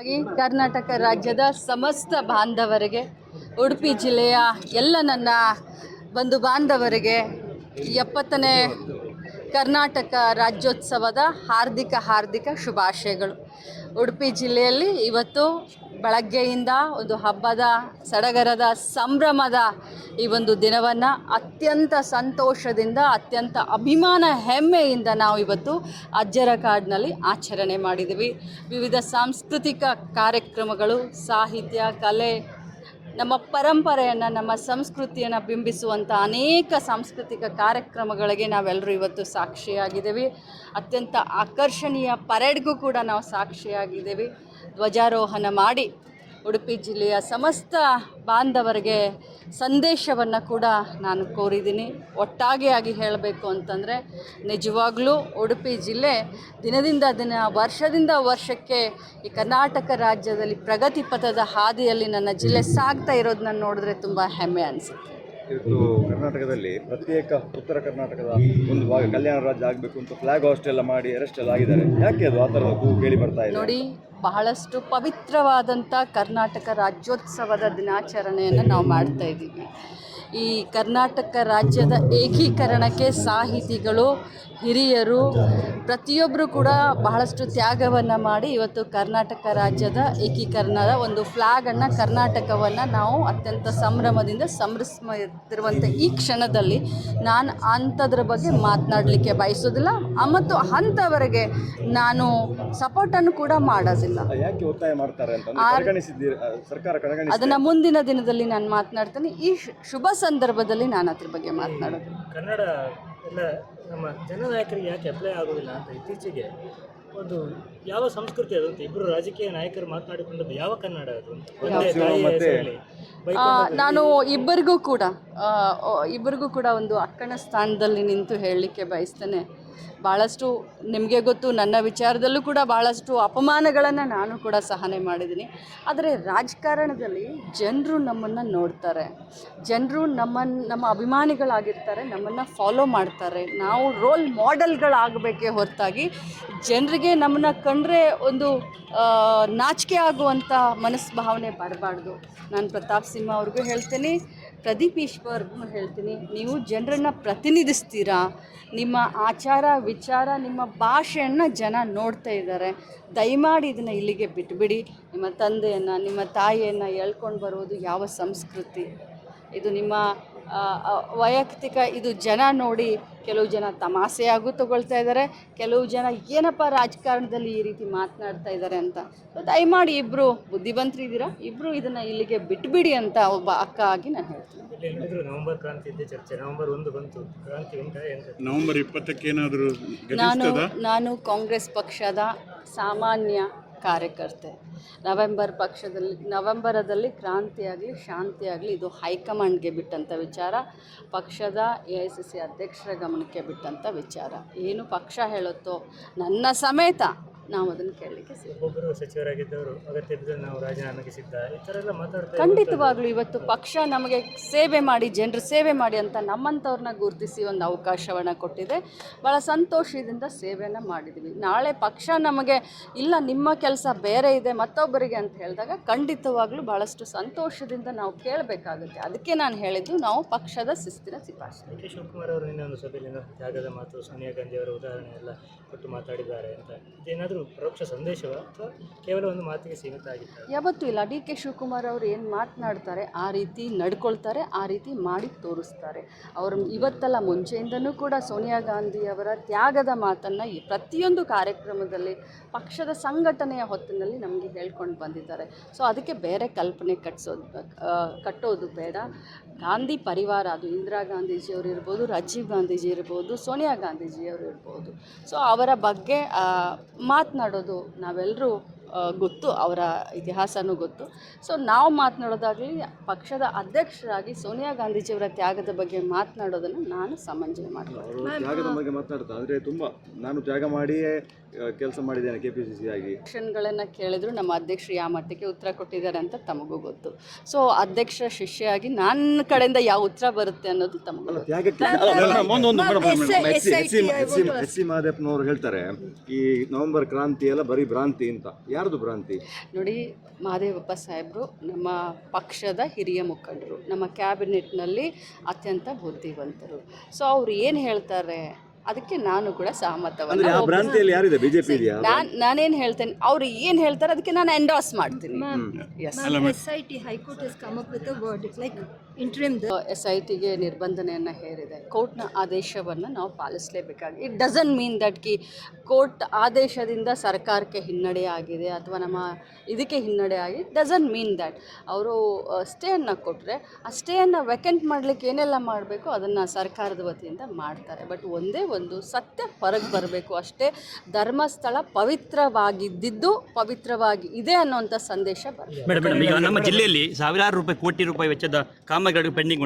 ಹಾಗೆ ಕರ್ನಾಟಕ ರಾಜ್ಯದ ಸಮಸ್ತ ಬಾಂಧವರಿಗೆ, ಉಡುಪಿ ಜಿಲ್ಲೆಯ ಎಲ್ಲ ನನ್ನ ಬಂಧು ಬಾಂಧವರಿಗೆ ಎಪ್ಪತ್ತನೇ ಕರ್ನಾಟಕ ರಾಜ್ಯೋತ್ಸವದ ಹಾರ್ದಿಕ ಹಾರ್ದಿಕ ಶುಭಾಶಯಗಳು. ಉಡುಪಿ ಜಿಲ್ಲೆಯಲ್ಲಿ ಇವತ್ತು ಬೆಳಗ್ಗೆಯಿಂದ ಒಂದು ಹಬ್ಬದ, ಸಡಗರದ, ಸಂಭ್ರಮದ ಈ ಒಂದು ದಿನವನ್ನು ಅತ್ಯಂತ ಸಂತೋಷದಿಂದ, ಅತ್ಯಂತ ಅಭಿಮಾನ ಹೆಮ್ಮೆಯಿಂದ ನಾವು ಇವತ್ತು ಅಜ್ಜರ ಕಾಡಿನಲ್ಲಿ ಆಚರಣೆ ಮಾಡಿದ್ದೀವಿ. ವಿವಿಧ ಸಾಂಸ್ಕೃತಿಕ ಕಾರ್ಯಕ್ರಮಗಳು, ಸಾಹಿತ್ಯ, ಕಲೆ ನಮ್ಮ ಪರಂಪರೆಯನ್ನು, ನಮ್ಮ ಸಂಸ್ಕೃತಿಯನ್ನು ಬಿಂಬಿಸುವಂಥ ಅನೇಕ ಸಾಂಸ್ಕೃತಿಕ ಕಾರ್ಯಕ್ರಮಗಳಿಗೆ ನಾವೆಲ್ಲರೂ ಇವತ್ತು ಸಾಕ್ಷಿಯಾಗಿದ್ದೇವೆ. ಅತ್ಯಂತ ಆಕರ್ಷಣೀಯ ಪರೇಡ್ಗೂ ಕೂಡ ನಾವು ಸಾಕ್ಷಿಯಾಗಿದ್ದೇವೆ. ಧ್ವಜಾರೋಹಣ ಮಾಡಿ ಉಡುಪಿ ಜಿಲ್ಲೆಯ ಸಮಸ್ತ ಬಾಂಧವರಿಗೆ ಸಂದೇಶವನ್ನು ಕೂಡ ನಾನು ಕೋರಿದ್ದೀನಿ. ಒಟ್ಟಾಗಿಯಾಗಿ ಹೇಳಬೇಕು ಅಂತಂದರೆ ನಿಜವಾಗ್ಲೂ ಉಡುಪಿ ಜಿಲ್ಲೆ ದಿನದಿಂದ ದಿನ ವರ್ಷದಿಂದ ವರ್ಷಕ್ಕೆ ಈ ಕರ್ನಾಟಕ ರಾಜ್ಯದಲ್ಲಿ ಪ್ರಗತಿ ಪಥದ ಹಾದಿಯಲ್ಲಿ ನನ್ನ ಜಿಲ್ಲೆ ಸಾಗ್ತಾ ಇರೋದನ್ನ ನೋಡಿದ್ರೆ ತುಂಬ ಹೆಮ್ಮೆ ಅನಿಸುತ್ತೆ. ಇವತ್ತು ಕರ್ನಾಟಕದಲ್ಲಿ ಪ್ರತ್ಯೇಕ ಉತ್ತರ ಕರ್ನಾಟಕದ ಒಂದು ಭಾಗ ಕಲ್ಯಾಣ ರಾಜ್ಯ ಆಗಬೇಕು ಅಂತ ಫ್ಲಾಗ್ ಹಾಸ್ಟೆಲ್ಲ ಮಾಡಿ ಅರೆಸ್ಟ್ ಎಲ್ಲ ಆಗಿದ್ದಾರೆ. ಯಾಕೆ ಅದು ಆ ಥರದ ಕೂಗು ಕೇಳಿ ಬರ್ತಾ ಇದೆ? ನೋಡಿ ಬಹಳಷ್ಟು ಪವಿತ್ರವಾದಂಥ ಕರ್ನಾಟಕ ರಾಜ್ಯೋತ್ಸವದ ದಿನಾಚರಣೆಯನ್ನು ನಾವು ಮಾಡ್ತಾ ಇದ್ದೀವಿ. ಈ ಕರ್ನಾಟಕ ರಾಜ್ಯದ ಏಕೀಕರಣಕ್ಕೆ ಸಾಹಿತಿಗಳು ಹಿರಿಯರು ಪ್ರತಿಯೊಬ್ಬರು ಕೂಡ ಬಹಳಷ್ಟು ತ್ಯಾಗವನ್ನು ಮಾಡಿ ಇವತ್ತು ಕರ್ನಾಟಕ ರಾಜ್ಯದ ಏಕೀಕರಣದ ಒಂದು ಫ್ಲಾಗನ್ನು ಕರ್ನಾಟಕವನ್ನು ನಾವು ಅತ್ಯಂತ ಸಂಭ್ರಮದಿಂದ ಸಂಭ್ರಮಿಸ್ತಿರುವಂಥ ಈ ಕ್ಷಣದಲ್ಲಿ ನಾನು ಅಂಥದ್ರ ಬಗ್ಗೆ ಮಾತನಾಡಲಿಕ್ಕೆ ಬಯಸೋದಿಲ್ಲ. ಮತ್ತು ಅಂಥವರೆಗೆ ನಾನು ಸಪೋರ್ಟನ್ನು ಕೂಡ ಮಾಡೋದಿಲ್ಲ. ಅದನ್ನು ಮುಂದಿನ ದಿನದಲ್ಲಿ ನಾನು ಮಾತನಾಡ್ತೀನಿ. ಈ ಶು- ಶುಭ ಸಂದರ್ಭದಲ್ಲಿ ನಾನು ಅದ್ರ ಬಗ್ಗೆ ಮಾತನಾಡೋದು. ಕನ್ನಡ ಎಲ್ಲ ನಮ್ಮ ಜನನಾಯಕರಿಗೆ ಯಾಕೆ ಅಪ್ಲೈ ಆಗೋದಿಲ್ಲ ಅಂತ ಇತ್ತೀಚೆಗೆ ಒಂದು ಯಾವ ಸಂಸ್ಕೃತಿ ಅದು ಅಂತ ಇಬ್ಬರು ರಾಜಕೀಯ ನಾಯಕರು ಮಾತನಾಡಿಕೊಂಡದ್ದು ಯಾವ ಕನ್ನಡ ಅದು ಒಂದೇ ತಾಯಿಯ ಹೆಸರಲ್ಲಿ ಆ, ನಾನು ಇಬ್ಬರಿಗೂ ಕೂಡ ಆ, ಇಬ್ಬರಿಗೂ ಕೂಡ ಒಂದು ಅಕ್ಕನ ಸ್ಥಾನದಲ್ಲಿ ನಿಂತು ಹೇಳಲಿಕ್ಕೆ ಬಯಸ್ತೇನೆ. ಭಾಳಷ್ಟು ನಿಮಗೆ ಗೊತ್ತು, ನನ್ನ ವಿಚಾರದಲ್ಲೂ ಕೂಡ ಭಾಳಷ್ಟು ಅಪಮಾನಗಳನ್ನು ನಾನು ಕೂಡ ಸಹನೆ ಮಾಡಿದ್ದೀನಿ. ಆದರೆ ರಾಜಕಾರಣದಲ್ಲಿ ಜನರು ನಮ್ಮನ್ನು ನೋಡ್ತಾರೆ. ಜನರು ನಮ್ಮನ್ನು ನಮ್ಮ ಅಭಿಮಾನಿಗಳಾಗಿರ್ತಾರೆ, ನಮ್ಮನ್ನು ಫಾಲೋ ಮಾಡ್ತಾರೆ. ನಾವು ರೋಲ್ ಮಾಡೆಲ್ಗಳಾಗಬೇಕೇ ಹೊರತಾಗಿ ಜನರಿಗೆ ನಮ್ಮನ್ನು ಕಂಡ್ರೆ ಒಂದು ನಾಚಿಕೆ ಆಗುವಂಥ ಮನಸ್ಭಾವನೆ ಬರಬಾರ್ದು. ನಾನು ಪ್ರತಾಪ್ ಸಿಂಹ ಅವ್ರಿಗೂ ಹೇಳ್ತೀನಿ, ಪ್ರದೀಪ್ ಈಶ್ವರ್ಗೂ ಹೇಳ್ತೀನಿ, ನೀವು ಜನರನ್ನು ಪ್ರತಿನಿಧಿಸ್ತೀರಾ? ನಿಮ್ಮ ಆಚಾರ ವಿಚಾರ, ನಿಮ್ಮ ಭಾಷೆಯನ್ನು ಜನ ನೋಡ್ತಾ ಇದ್ದಾರೆ. ದಯಮಾಡಿ ಇದನ್ನು ಇಲ್ಲಿಗೆ ಬಿಟ್ಬಿಡಿ. ನಿಮ್ಮ ತಂದೆಯನ್ನು, ನಿಮ್ಮ ತಾಯಿಯನ್ನು ಎಳ್ಕೊಂಡು ಬರೋದು ಯಾವ ಸಂಸ್ಕೃತಿ? ಇದು ನಿಮ್ಮ ವೈಯಕ್ತಿಕ ಇದು ಜನ ನೋಡಿ ಕೆಲವು ಜನ ತಮಾಷೆಯಾಗೂ ತಗೊಳ್ತಾ ಇದ್ದಾರೆ. ಕೆಲವು ಜನ ಏನಪ್ಪ ರಾಜಕಾರಣದಲ್ಲಿ ಈ ರೀತಿ ಮಾತನಾಡ್ತಾ ಇದ್ದಾರೆ ಅಂತ. ದಯಮಾಡಿ ಇಬ್ಬರು ಬುದ್ಧಿವಂತರಿದ್ದೀರಾ ಇಬ್ಬರು ಇದನ್ನು ಇಲ್ಲಿಗೆ ಬಿಟ್ಬಿಡಿ ಅಂತ ಒಬ್ಬ ಅಕ್ಕ ಆಗಿ ನಾನು ಹೇಳ್ತೀನಿ. ನವೆಂಬರ್ ಕ್ರಾಂತಿ ಇದ್ದೇ ಚರ್ಚೆ. ನವೆಂಬರ್ ಒಂದು ಬಂತು. ಕ್ರಾಂತಿ ಉಂಟಾ ಎಂತ ನವೆಂಬರ್ ಇಪ್ಪತ್ತಕ್ಕೇನಾದರೂ ನಾನು ನಾನು ಕಾಂಗ್ರೆಸ್ ಪಕ್ಷದ ಸಾಮಾನ್ಯ ಕಾರ್ಯಕರ್ತೆ. ನವೆಂಬರ್ ಪಕ್ಷದಲ್ಲಿ, ನವೆಂಬರದಲ್ಲಿ ಕ್ರಾಂತಿಯಾಗಲಿ, ಶಾಂತಿಯಾಗಲಿ ಇದು ಹೈಕಮಾಂಡ್ಗೆ ಬಿಟ್ಟಂಥ ವಿಚಾರ, ಪಕ್ಷದ ಎ ಐ ಸಿ ಸಿ ಅಧ್ಯಕ್ಷರ ಗಮನಕ್ಕೆ ಬಿಟ್ಟಂಥ ವಿಚಾರ. ಏನು ಪಕ್ಷ ಹೇಳುತ್ತೋ ನನ್ನ ಸಮೇತ ನಾವು ಅದನ್ನು ಕೇಳಲಿಕ್ಕೆ ಒಬ್ಬರು ಒಬ್ಬೊಬ್ಬರು ಸಚಿವರಾಗಿದ್ದವರು ಅಗತ್ಯ ನಾವು ರಾಜೀನಾಮೆಗೆ ಸಿದ್ಧ. ಈ ಥರ ಎಲ್ಲ ಮಾತಾಡ್ತಾರೆ ಖಂಡಿತವಾಗ್ಲೂ ಇವತ್ತು ಪಕ್ಷ ನಮಗೆ ಸೇವೆ ಮಾಡಿ ಜನರ ಸೇವೆ ಮಾಡಿ ಅಂತ ನಮ್ಮಂಥವ್ರನ್ನ ಗುರುತಿಸಿ ಒಂದು ಅವಕಾಶವನ್ನು ಕೊಟ್ಟಿದೆ. ಭಾಳ ಸಂತೋಷದಿಂದ ಸೇವೆಯನ್ನು ಮಾಡಿದ್ವಿ ನಾಳೆ ಪಕ್ಷ ನಮಗೆ ಇಲ್ಲ ನಿಮ್ಮ ಕೆಲಸ ಬೇರೆ ಇದೆ ಮತ್ತೊಬ್ಬರಿಗೆ ಅಂತ ಹೇಳಿದಾಗ ಖಂಡಿತವಾಗ್ಲೂ ಭಾಳಷ್ಟು ಸಂತೋಷದಿಂದ ನಾವು ಕೇಳಬೇಕಾಗುತ್ತೆ. ಅದಕ್ಕೆ ನಾನು ಹೇಳಿದ್ದು ನಾವು ಪಕ್ಷದ ಶಿಸ್ತಿನ ಸಿಫಾರಸು ಡಿ ಕೆ. ಶಿವಕುಮಾರ್ ಅವರು ನಿನ್ನೆ ಒಂದು ಸಭೆಯಲ್ಲಿ ಜಾಗದ ಮಾತು ಸೋನಿಯಾ ಗಾಂಧಿ ಅವರ ಉದಾಹರಣೆ ಎಲ್ಲ ಕೊಟ್ಟು ಮಾತಾಡಿದ್ದಾರೆ ಅಂತ. ಇದೇನಾದರೂ ಪರೋಕ್ಷ ಸಂದೇಶವ ಅಥವಾ ಕೇವಲ ಒಂದು ಮಾತಿಗೆ ಸೀಮಿತ ಆಗಿತ್ತು ಯಾವತ್ತೂ ಇಲ್ಲ. ಡಿ ಕೆ ಶಿವಕುಮಾರ್ ಅವರು ಏನು ಮಾತನಾಡ್ತಾರೆ ಆ ರೀತಿ ನಡ್ಕೊಳ್ತಾರೆ ಆ ರೀತಿ ಮಾಡಿ ತೋರಿಸ್ತಾರೆ. ಅವರು ಇವತ್ತಲ್ಲ ಮುಂಚೆಯಿಂದನೂ ಕೂಡ ಸೋನಿಯಾ ಗಾಂಧಿ ಅವರ ತ್ಯಾಗದ ಮಾತನ್ನು ಈ ಪ್ರತಿಯೊಂದು ಕಾರ್ಯಕ್ರಮದಲ್ಲಿ ಪಕ್ಷದ ಸಂಘಟನೆಯ ಹೊತ್ತಿನಲ್ಲಿ ನಮಗೆ ಹೇಳ್ಕೊಂಡು ಬಂದಿದ್ದಾರೆ. ಸೊ ಅದಕ್ಕೆ ಬೇರೆ ಕಲ್ಪನೆ ಕಟ್ಸೋದು ಕಟ್ಟೋದು ಬೇಡ. ಗಾಂಧಿ ಪರಿವಾರ ಅದು. ಇಂದಿರಾ ಗಾಂಧೀಜಿಯವರು ಇರ್ಬೋದು ರಾಜೀವ್ ಗಾಂಧೀಜಿ ಇರ್ಬೋದು ಸೋನಿಯಾ ಗಾಂಧೀಜಿಯವರು ಇರ್ಬೋದು. ಸೊ ಅವರ ಬಗ್ಗೆ ಆ, ಮಾತನಾಡೋದು ನಾವೆಲ್ಲರೂ ಗೊತ್ತು, ಅವರ ಇತಿಹಾಸನೂ ಗೊತ್ತು. ಸೊ ನಾವು ಮಾತನಾಡೋದಾಗಲಿ, ಪಕ್ಷದ ಅಧ್ಯಕ್ಷರಾಗಿ ಸೋನಿಯಾ ಗಾಂಧೀಜಿಯವರ ತ್ಯಾಗದ ಬಗ್ಗೆ ಮಾತನಾಡೋದನ್ನು ನಾನು ಸಮಂಜನೆ ಮಾಡ್ತೀನಿ ತ್ಯಾಗದ ಬಗ್ಗೆ ಮಾತನಾಡ್ತಾ ಆದರೆ ತುಂಬ ನಾನು ತ್ಯಾಗ ಮಾಡಿಯೇ ಕೆಲಸ ಮಾಡಿದ್ದೇನೆ ಕೆ ಪಿ ಸಿ ಸಿ ಆಗಿ. ಕ್ವಶನ್ಗಳನ್ನು ಕೇಳಿದ್ರು ನಮ್ಮ ಅಧ್ಯಕ್ಷರು ಯಾವ ಮಟ್ಟಿಗೆ ಉತ್ತರ ಕೊಟ್ಟಿದ್ದಾರೆ ಅಂತ ತಮಗೂ ಗೊತ್ತು. ಸೊ ಅಧ್ಯಕ್ಷ ಶಿಷ್ಯಾಗಿ ನನ್ನ ಕಡೆಯಿಂದ ಯಾವ ಉತ್ತರ ಬರುತ್ತೆ ಅನ್ನೋದು ತಮಗೂ ಎಸ್ ಸಿ ಮಹದೇವನವರು ಹೇಳ್ತಾರೆ ಈ ನವೆಂಬರ್ ಕ್ರಾಂತಿ ಎಲ್ಲ ಬರೀ ಭ್ರಾಂತಿ ಅಂತ. ಯಾರ್ದು ಭ್ರಾಂತಿ? ನೋಡಿ ಮಹದೇವಪ್ಪ ಸಾಹೇಬರು ನಮ್ಮ ಪಕ್ಷದ ಹಿರಿಯ ಮುಖಂಡರು ನಮ್ಮ ಕ್ಯಾಬಿನೆಟ್ನಲ್ಲಿ ಅತ್ಯಂತ ಬುದ್ಧಿವಂತರು. ಸೊ ಅವ್ರು ಏನು ಹೇಳ್ತಾರೆ? ಅದಕ್ಕೆ ನಾನು ಕೂಡ ಸಹಮತವನ್ನು ಆ ಭ್ರಾಂತಿಯಲ್ಲಿ ಯಾರಿದೆ? ಬಿಜೆಪಿ ಇದೆಯಾ? ನಾನು ನಾನೇನು ಹೇಳ್ತೇನೆ ಅವ್ರು ಏನು ಹೇಳ್ತಾರೆ ಅದಕ್ಕೆ ನಾನು ಎಂಡಾಸ್ ಮಾಡ್ತೀನಿ. S S I T high court has come up like interim S I ಟಿಗೆ ನಿರ್ಬಂಧನೆಯನ್ನು ಹೇರಿದೆ. ಕೋರ್ಟ್ನ ಆದೇಶವನ್ನು ನಾವು ಪಾಲಿಸಲೇಬೇಕಾಗಿ ಇಟ್ ಡಸನ್ ಮೀನ್ ದಟ್ ಕಿ ಕೋರ್ಟ್ ಆದೇಶದಿಂದ ಸರ್ಕಾರಕ್ಕೆ ಹಿನ್ನಡೆ ಆಗಿದೆ ಅಥವಾ ನಮ್ಮ ಇದಕ್ಕೆ ಹಿನ್ನಡೆ ಆಗಿ ಡಸನ್ ಮೀನ್ ದ್ಯಾಟ್ ಅವರು ಸ್ಟೇಯನ್ನು ಕೊಟ್ಟರೆ ಆ ಸ್ಟೇಯನ್ನು ವೆಕೆಂಟ್ ಮಾಡಲಿಕ್ಕೆ ಏನೆಲ್ಲ ಮಾಡಬೇಕು ಅದನ್ನು ಸರ್ಕಾರದ ವತಿಯಿಂದ ಮಾಡ್ತಾರೆ. ಬಟ್ ಒಂದೇ ಒಂದು ಸತ್ಯ ಹೊರಗೆ ಬರಬೇಕು ಅಷ್ಟೇ. ಧರ್ಮಸ್ಥಳ ಪವಿತ್ರವಾಗಿದ್ದಿದ್ದು ಪವಿತ್ರವಾಗಿ ಇದೆ ಅನ್ನೋಂಥ ಸಂದೇಶ ಬರಬೇಕು ಮೇಡಮ್ ಈಗ ನಮ್ಮ ಜಿಲ್ಲೆಯಲ್ಲಿ ಸಾವಿರಾರು ರೂಪಾಯಿ ಕೋಟಿ ರೂಪಾಯಿ ವೆಚ್ಚದ ಕಾಮಗಾರಿ ಪೆಂಡಿಂಗ್